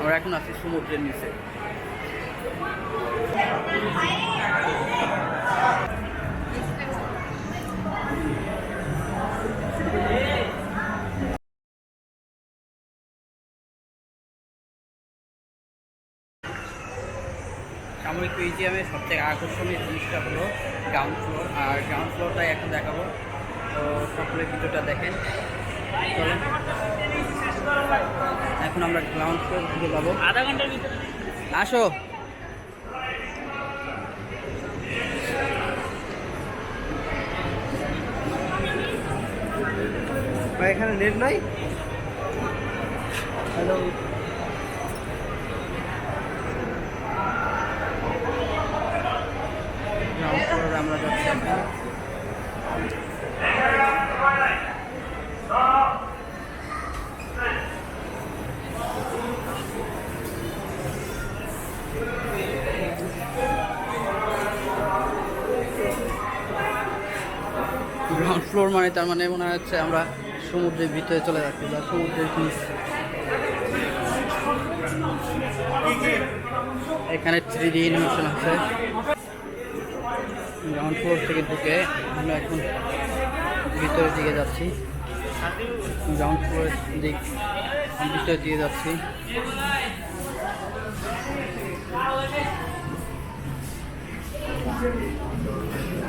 আমরা এখন আছি সমুদ্রের নিচে। সামরিক মিউজিয়ামের সবথেকে আকর্ষণীয় জিনিসটা হলো গ্রাউন্ড ফ্লোর আর গ্রাউন্ড ফ্লোরটাই এখন দেখাবো। তো সকলের ভিডিওটা দেখেন। চলেন। এখন আমরা গ্রাউন্ড ফ্লোর দিকে যাব। আধা ঘণ্টার ভিতরে? আসো। ভাই এখানে নেট নাই? হ্যালো গ্রাউন্ড ফ্লোরে আমরা যাচ্ছি এখন মানে তার মানে মনে হচ্ছে আমরা সমুদ্রের ভিতরে চলে যাচ্ছি বা সমুদ্রের নিচ। এখানে থ্রি ডি অ্যানিমেশন আছে। গ্রাউন্ড ফ্লোর থেকে ঢুকে আমরা এখন ভিতরের দিকে যাচ্ছি। গ্রাউন্ড ফ্লোরের দিক ভিতরের দিকে যাচ্ছি। জায়গা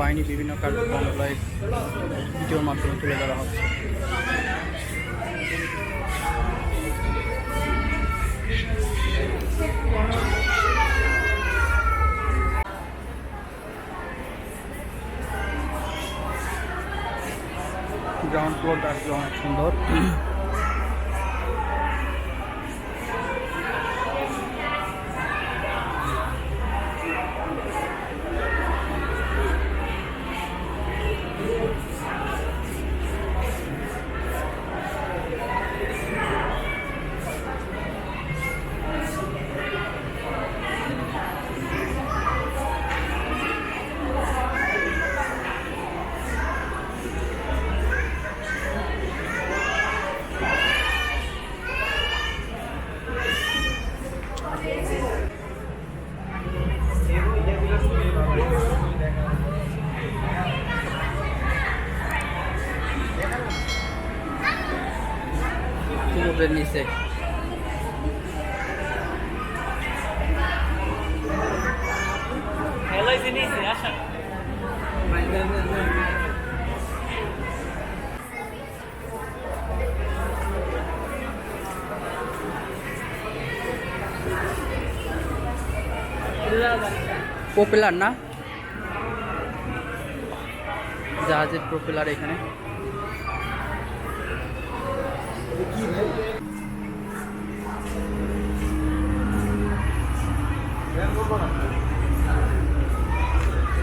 নৌবাহিনী বিভিন্ন কার্যক্রমগুলোয় ভিডিওর মাধ্যমে তুলে ধরা হচ্ছে। গ্রাউন্ড ফ্লোরটা আসলে অনেক সুন্দর। সমুদ্রের নিচে হেলাই জিনিস আসা পপুলার না জাহাজের প্রপেলার এখানে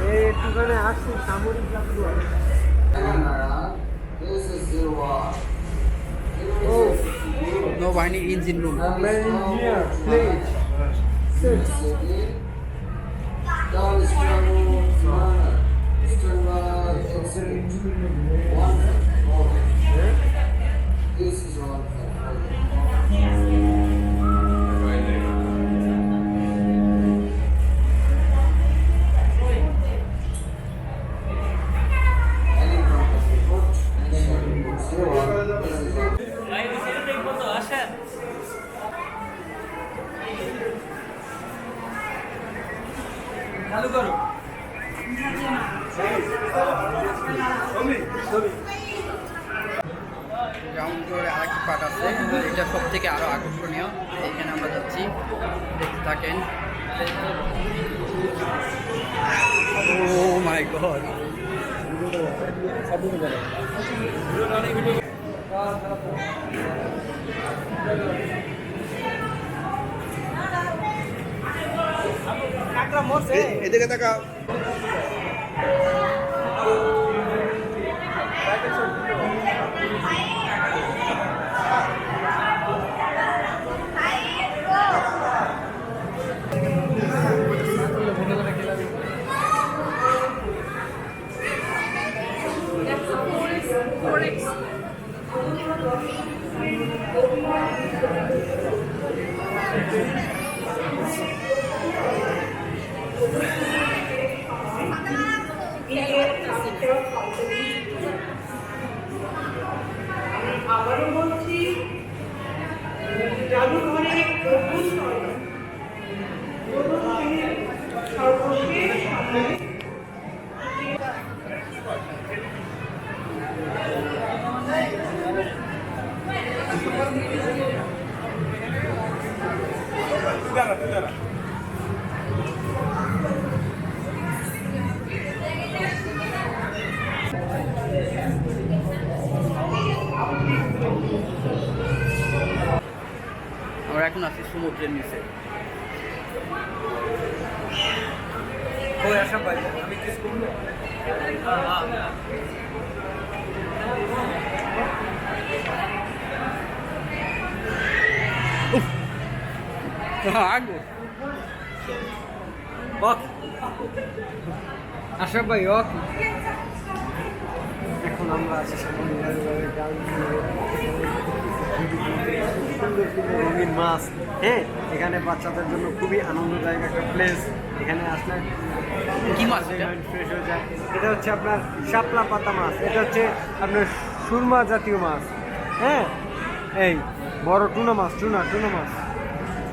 এই একটুখানে আসছে সামরিক যাত্রী ও নৌবাহিনীর engine room engineer please sit This is all. এটা সব থেকে আরও আকর্ষণীয়। এখানে আমরা যাচ্ছি। দেখতে থাকেন। ও কাকড়া মরছে এদিকে তাকা আবারও বলছি জাদুঘরে প্রদর্শনীর সর্বশেষ আমরা এখন আছি সমুদ্রের নিচে ওই আসাম ভাই আমি কিস বক আশরাফ ভাই ওক। এখন আমরা আছি রঙিন মাছ। হ্যাঁ এখানে বাচ্চাদের জন্য খুবই আনন্দদায়ক একটা প্লেস এখানে আসলে কি মাছ ফ্রেশ হয়ে যায়। এটা হচ্ছে আপনার শাপলা পাতা মাছ। এটা হচ্ছে আপনার সুরমা জাতীয় মাছ। হ্যাঁ? এই বড় টুনা মাছ টুনা টুনা মাছ।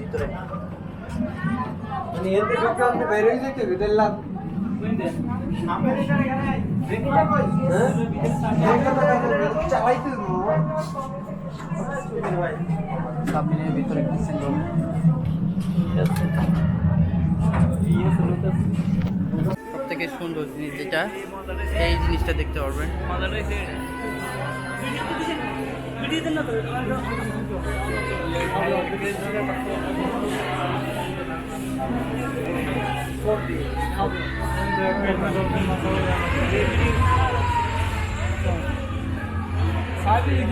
ভিতরে। মানে বাইরে হয়ে যেতে ভিতরে সব থেকে সুন্দর জিনিস যেটা এই জিনিসটা দেখতে পারবেন। ಬಿಡಿ ಇದನ್ನ ಸಾಧ್ಯ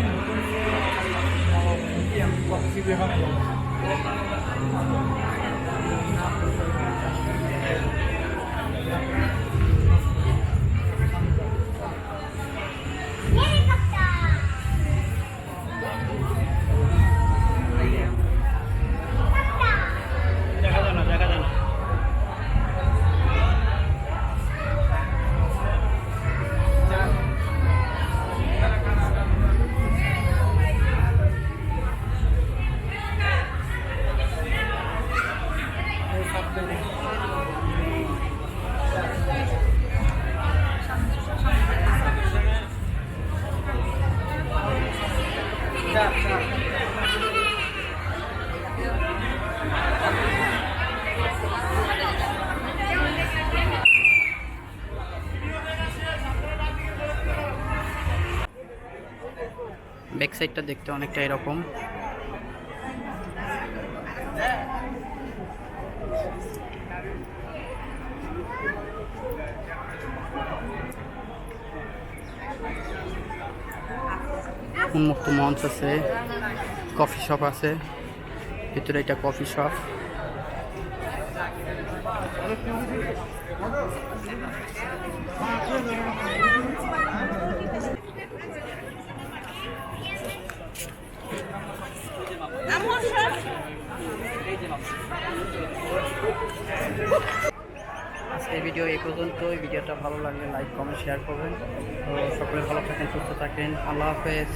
সাইডটা দেখতে অনেকটা এরকম। উন্মুক্ত মঞ্চ আছে কফি শপ আছে ভিতরে এটা কফি শপ। আজকের ভিডিও এই পর্যন্তই। ভিডিওটা ভালো লাগলে লাইক কমেন্ট শেয়ার করবেন। তো সকলে ভালো থাকেন, সুস্থ থাকেন। আল্লাহ হাফেজ।